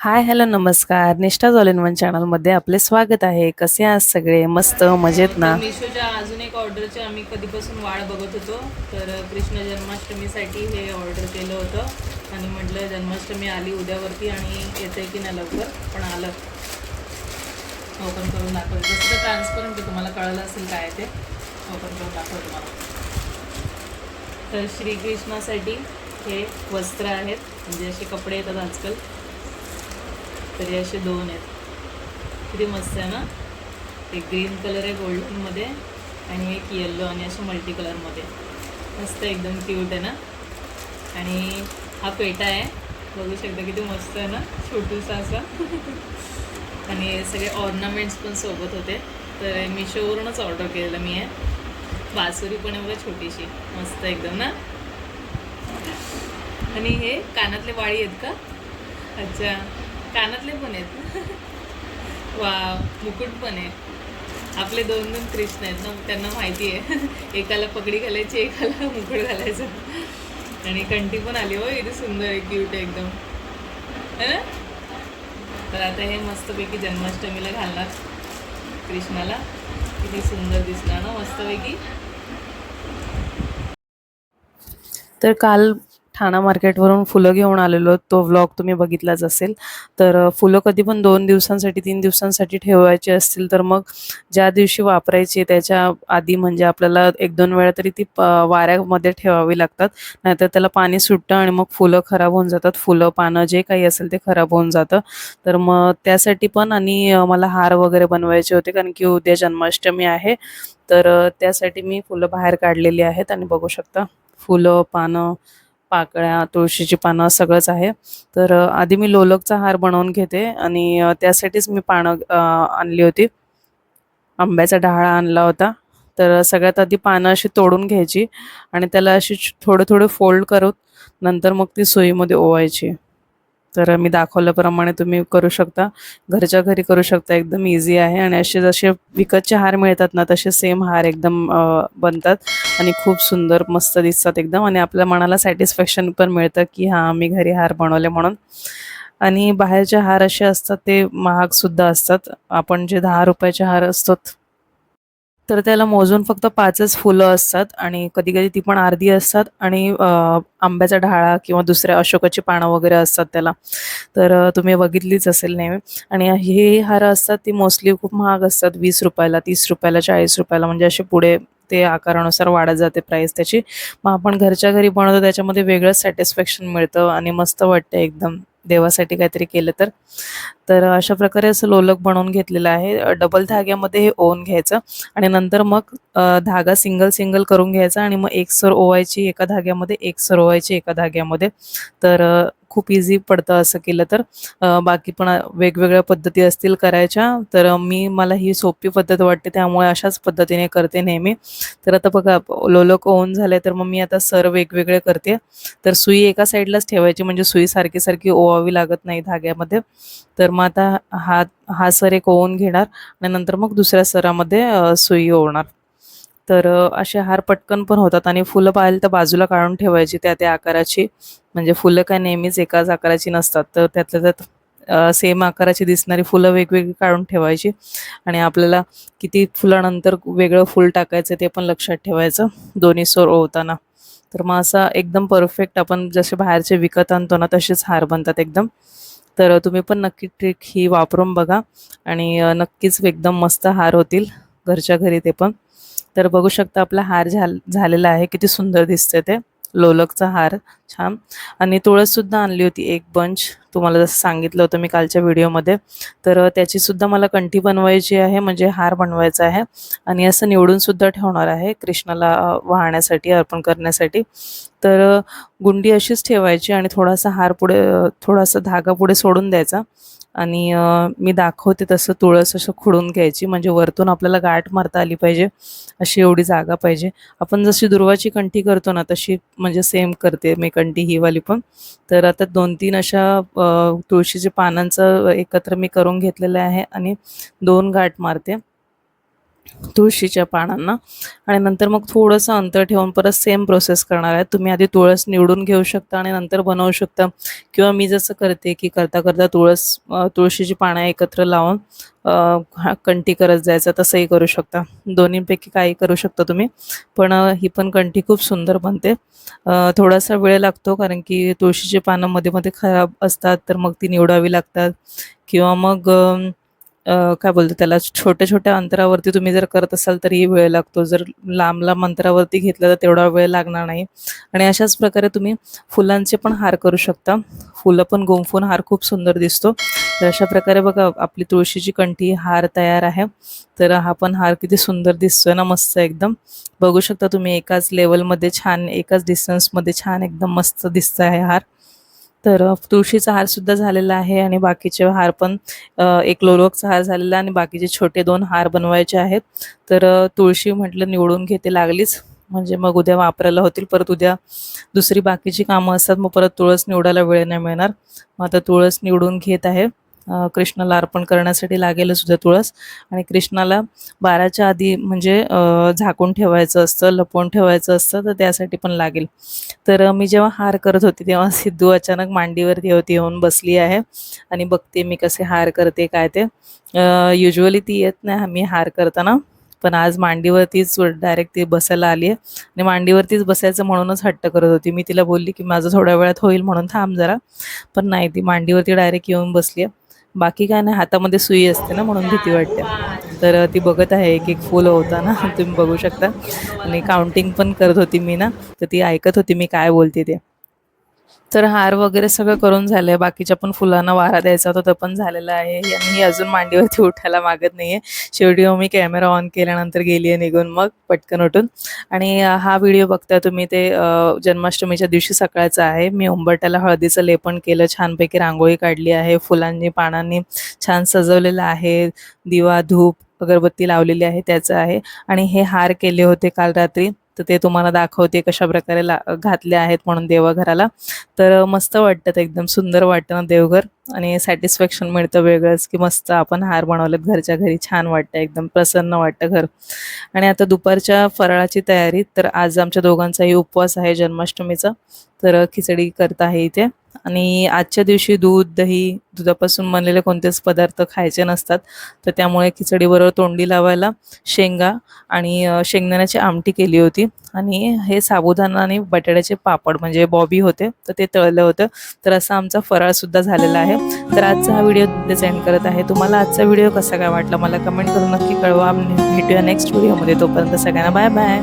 Hi hello नमस्कार. निष्ठा झॉल in one चॅनलमध्ये आपले स्वागत आहे. कसे आहात सगळे? मस्त मजेत ना? मिशोच्या अजून एक ऑर्डरची आम्ही कधीपासून वाट बघत होतो. तर कृष्ण जन्माष्टमीसाठी हे ऑर्डर केलं होतं. आणि म्हटलं जन्माष्टमी आली उद्यावरती आणि येते की नाही लवकर? पण आलं. ओपन करून दाखवलं. जसं तर ट्रान्सपरंट तुम्हाला कळलं असेल काय ते. ओपन करून दाखवलं तुम्हाला. तर श्रीकृष्णासाठी हे वस्त्र आहेत. म्हणजे असे कपडे येतात आजकाल. तरी असे दोन आहेत. किती मस्त आहे ना? एक ग्रीन कलर आहे गोल्डनमध्ये आणि एक येल्लो आणि असे मल्टी कलरमध्ये मस्त एकदम क्यूट आहे ना? आणि हा पेटा आहे. बघू शकता किती मस्त आहे ना? छोटूसा असा. आणि सगळे ऑर्नामेंट्स पण सोबत होते. तर मिशोवरूनच ऑर्डर केलेलं मी आहे. बासुरी पण आहे बघा छोटीशी. मस्त एकदम ना? आणि हे कानातले वाळी आहेत का? अच्छा. कानातले पण आहेत. वा मुकुट पण आहे. आपले दोन दोन कृष्ण आहेत ना त्यांना माहिती आहे. एकाला पगडी घालायची एकाला मुकुट घालायचं. आणि कंठी पण आली. हो इथे सुंदर आहे क्यूट आहे एकदम. है ना? तर आता हे मस्तपैकी जन्माष्टमीला घालणार कृष्णाला. किती सुंदर दिसणार ना मस्तपैकी. तर काल ठाणा मार्केटवरून फुलं घेऊन आलेलो. तो व्लॉग तुम्ही बघितलाच असेल. तर फुलं कधी पण दोन दिवसांसाठी तीन दिवसांसाठी ठेवायची असतील तर मग ज्या दिवशी वापरायची त्याच्या आधी म्हणजे आपल्याला एक दोन वेळा तरी ती वाऱ्यामध्ये ठेवावी लागतात. नाहीतर त्याला पाणी सुटतं आणि मग फुलं खराब होऊन जातात. फुलं पानं जे काही असेल ते खराब होऊन जातं. तर मग त्यासाठी पण आणि मला हार वगैरे बनवायचे होते कारण की उद्या जन्माष्टमी आहे. तर त्यासाठी मी फुलं बाहेर काढलेली आहेत आणि बघू शकता. फुलं पानं पाकळ्या तुळशीची पानं सगळंच आहे. तर आधी मी लोलकचा हार बनवून घेते आणि त्यासाठीच मी पानं आणली होती. आंब्याचा डहाळा आणला होता. तर सगळ्यात आधी पानं अशी तोडून घ्यायची आणि त्याला अशी थोडं थोडं फोल्ड करून नंतर मग ती सुईमध्ये ओवायची. तर मी दाखवल्याप्रमाणे तुम्ही करू शकता. घरच्या घरी करू शकता. एकदम इझी आहे. आणि असे जसे विकतचे हार मिळतात ना तसे सेम हार एकदम बनतात. आणि खूप सुंदर मस्त दिसतात एकदम. आणि आपल्या मनाला सॅटिस्फॅक्शन पण मिळतं की हां मी घरी हार बनवले म्हणून. आणि बाहेरचे हार असे असतात ते महागसुद्धा असतात. आपण जे दहा रुपयाचे हार असतात तर त्याला मोजून फक्त पाचच फुलं असतात आणि कधी कधी ती पण अर्धी असतात आणि आंब्याचा ढाळा किंवा दुसऱ्या अशोकाची पानं वगैरे असतात त्याला. तर तुम्ही बघितलीच असेल नेहमी. आणि हे हार असतात ती मोस्टली खूप महाग असतात वीस रुपयाला तीस रुपयाला चाळीस रुपयाला. म्हणजे असे पुढे ते आकारानुसार वाढत जाते प्राईस त्याची. मग आपण घरच्या घरी बनवतो त्याच्यामध्ये वेगळंच सॅटिस्फॅक्शन मिळतं आणि मस्त वाटतं एकदम. देवासाठी काहीतरी केलं तर. तर अशा प्रकारे असं लोलक बनवून घेतलेलं आहे. डबल धाग्यामध्ये हे ओवून घ्यायचं आणि नंतर मग धागा सिंगल सिंगल करून घ्यायचा आणि मग एक सर ओवायची एका धाग्यामध्ये एक सर ओवायची एका धाग्यामध्ये. तर खूप इझी पडतं असं केलं तर. बाकी पण वेगवेगळ्या पद्धती असतील करायच्या तर मी मला ही सोपी पद्धत वाटते त्यामुळे अशाच पद्धतीने करते नेहमी. तर आता बघा लोलक ओन झाले तर मग मी आता सर वेगवेगळे करते. तर सुई एका साईडलाच ठेवायची म्हणजे सुई सारखी सारखी ओवावी लागत नाही धाग्यामध्ये. तर मग आता हा हा सर एक ओवून घेणार आणि नंतर मग दुसऱ्या सरामध्ये सुई ओवणार. तर असे हार पटकन पण होतात आणि फुलं पाहिलं तर बाजूला काढून ठेवायची त्या त्या आकाराची. म्हणजे फुलं काय नेहमीच एकाच आकाराची नसतात. तर त्यातल्या त्यात सेम आकाराची दिसणारी फुलं वेगवेगळी काढून ठेवायची. आणि आपल्याला किती फुलानंतर वेगळं फुल टाकायचं ते पण लक्षात ठेवायचं दोन्ही सोर होताना तर मग असा एकदम परफेक्ट आपण जसे बाहेरचे विकत आणतो ना तसेच हार बनतात एकदम. तर तुम्ही पण नक्की ट्रिक ही वापरून बघा आणि नक्कीच एकदम मस्त हार होतील घरच्या घरी ते पण. तर बघू शकता आपला हार झाल झालेला आहे. किती सुंदर दिसतंय ते. लोलकचा हार. छान. आणि तुळससुद्धा आणली होती एक बंच तुम्हाला जसं सांगितलं होतं मी कालच्या व्हिडिओमध्ये. तर त्याचीसुद्धा मला कंठी बनवायची आहे. म्हणजे हार बनवायचा आहे. आणि असं निवडूनसुद्धा ठेवणार आहे. कृष्णाला वाहण्यासाठी अर्पण करण्यासाठी. तर गुंडी अशीच ठेवायची आणि थोडासा हार पुढे थोडासा धागा पुढे सोडून द्यायचा. आणि मी दाखवते तसं तुळस असं खुडून घ्यायची. म्हणजे वरतून आपल्याला गाठ मारता आली पाहिजे. अशी एवढी जागा पाहिजे. आपण जशी दुर्वाची कंठी करतो ना तशी म्हणजे सेम करते मी कंठी ही वाली पण. तर आता दोन तीन अशा तुळशीच्या पानांचं एकत्र मी करून घेतलेलं आहे आणि दोन गाठ मारते. तुळशीच्या पानांना. आणि नंतर मग थोडंसं अंतर ठेवून परत सेम प्रोसेस करणार आहे. तुम्ही आधी तुळस निवडून घेऊ शकता आणि नंतर बनवू शकता. किंवा मी जसं करते की करता करता तुळस तुळशीची पानं एकत्र लावून कंटी कंठी करत जायचं तसंही करू शकता. दोन्हीपैकी काही करू शकता तुम्ही. पण ही पण कंठी खूप सुंदर बनते. थोडासा वेळ लागतो कारण की तुळशीची पानं मध्ये मध्ये खराब असतात तर मग ती निवडावी लागतात. किंवा मग काय बोलतो त्याला छोट्या छोट्या अंतरावरती तुम्ही जर करत असाल तरीही वेळ लागतो. जर लांब लांब अंतरावरती घेतलं तर तेवढा वेळ लागणार नाही. आणि अशाच प्रकारे तुम्ही फुलांचे पण हार करू शकता. फुलं पण गुंफून हार खूप सुंदर दिसतो. तर अशा प्रकारे बघा आपली तुळशीची कंठी हार तयार आहे. तर हा पण हार किती सुंदर दिसतोय ना मस्त एकदम. बघू शकता तुम्ही एकाच लेवलमध्ये छान एकाच डिस्टन्समध्ये छान एकदम मस्त दिसत आहे हार. तर तुळशीचा हार सुद्धा झालेला आहे आणि बाकीचे हार पण एक लोलवकचा हार झालेला आणि बाकीचे छोटे दोन हार बनवायचे आहेत. तर तुळशी म्हटलं निवडून घेते लागलीच. म्हणजे मग उद्या वापरायला होतील परत उद्या दुसरी बाकीची कामं असतात मग परत तुळस निवडायला वेळ नाही मिळणार. मग आता तुळस निवडून घेत आहे. कृष्णाला अर्पण करण्यासाठी लागेलच उद्या तुळस. आणि कृष्णाला बाराच्या आधी म्हणजे झाकून ठेवायचं असतं लपवून ठेवायचं असतं तर त्यासाठी पण लागेल. तर मी जेव्हा हार करत होती तेव्हा सिद्धू अचानक मांडीवरती होती येऊन बसली आहे. आणि बघते मी कसे हार करते काय ते. युजली ती येत नाही मी हार करताना. पण आज मांडीवरतीच डायरेक्ट ती बसायला आली आहे. आणि मांडीवरतीच बसायचं म्हणूनच हट्ट करत होती. मी तिला बोलली की माझं थोड्या वेळात होईल म्हणून थांब जरा. पण नाही ती मांडीवरती डायरेक्ट येऊन बसली आहे. बाकी काय नाही हातामध्ये सुई असते ना म्हणून भीती वाटते. तर ती बघत आहे एक एक फुल होता ना तुम्ही बघू शकता. आणि काउंटिंग पण करत होती मी ना तर ती ऐकत होती मी काय बोलते ते. तर हार वगैरे सगळं करून झालंय. बाकीच्या पण फुलांना वारा द्यायचा होता तो पण झालेला आहे. आणि ही अजून मांडीवरती उठायला मागत नाहीये. शेवटी मी कॅमेरा ऑन केल्यानंतर गेली आहे निघून मग पटकन उठून. आणि हा व्हिडिओ बघताय तुम्ही ते जन्माष्टमीच्या दिवशी सकाळचा आहे. मी उंबरट्याला हळदीचं लेपन केलं. छानपैकी रांगोळी काढली आहे. फुलांनी पानांनी छान सजवलेलं आहे. दिवा धूप अगरबत्ती लावलेली आहे. त्याचं आहे. आणि हे हार केले होते काल रात्री. तर ते तुम्हाला दाखवते कशा प्रकारे ला घातले आहेत म्हणून देवघराला. तर मस्त वाटतं एकदम सुंदर वाटतं ना देवघर. आणि सॅटिस्फॅक्शन मिळतं वेगळंच की मस्त आपण हार बनवलेत घरच्या घरी छान वाटतं एकदम प्रसन्न वाटतं घर. आणि आता दुपारच्या फराळाची तयारी तर आज आमच्या दोघांचाही उपवास आहे जन्माष्टमीचा तर खिचडी करत आहे इथे. आणि आजच्या दिवशी दूध दही दुधापासून बनलेले कोणतेच पदार्थ खायचे नसतात तर त्यामुळे खिचडीबरोबर तोंडी लावायला शेंगा आणि शेंगदाण्याची आमटी केली होती. आणि हे साबुदाणा आणि बटाट्याचे पापड म्हणजे बॉबी होते तर ते तळलं होतं. तर असा आमचा फराळ सुद्धा झालेला आहे. तर आजचा हा व्हिडिओ तिथेच एंड करत आहे. तुम्हाला आजचा व्हिडिओ कसा काय वाटला मला कमेंट करून नक्की कळवा. भेटूया नेक्स्ट व्हिडिओमध्ये तोपर्यंत सगळ्यांना बाय बाय